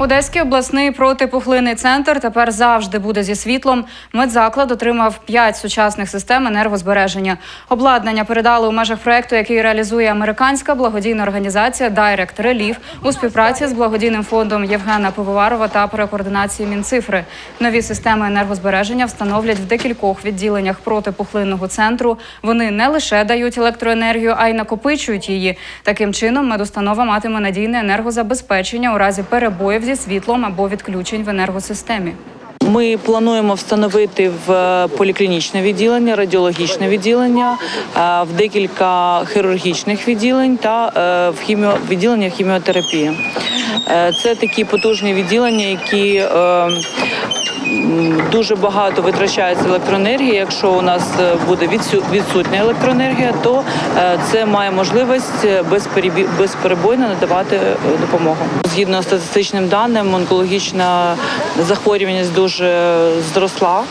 Одеський обласний протипухлинний центр тепер завжди буде зі світлом. Медзаклад отримав п'ять сучасних систем енергозбереження. Обладнання передали у межах проекту, який реалізує американська благодійна організація Direct Relief у співпраці з благодійним фондом Євгена Пивоварова та при координації Мінцифри. Нові системи енергозбереження встановлять в декількох відділеннях протипухлинного центру. Вони не лише дають електроенергію, а й накопичують її. Таким чином, медустанова матиме надійне енергозабезпечення у разі перебоїв зі світлом або відключень в енергосистемі. Ми плануємо встановити в е, поліклінічне відділення, радіологічне відділення, е, в декілька хірургічних відділень та е, в хіміо відділення хіміотерапії. Це такі потужні відділення, які дуже багато витрачається електроенергії. Якщо у нас е, буде відсутня електроенергія, то е, це має можливість е, безперебі- безперебойно надавати допомогу. Згідно з статистичним даним, онкологічна захворюваність дуже зросла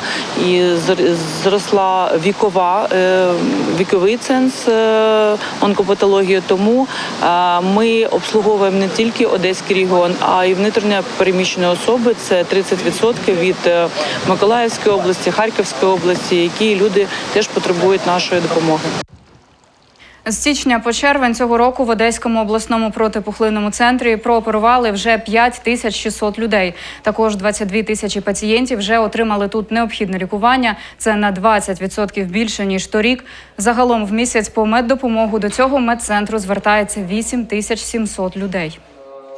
і зр- зросла вікова віковий ценз онкопатології. Тому ми обслуговуємо не тільки Одеський регіон, а й внутрішньо переміщені особи. Це 30% від Миколаївської області, Харківської області, які люди теж потребують нашої допомоги. З січня по червень цього року в Одеському обласному протипухлинному центрі прооперували вже 5 тисяч 600 людей. Також 22 тисячі пацієнтів вже отримали тут необхідне лікування. Це на 20% більше ніж торік. Загалом в місяць по меддопомогу до цього медцентру звертається 8 тисяч 700 людей.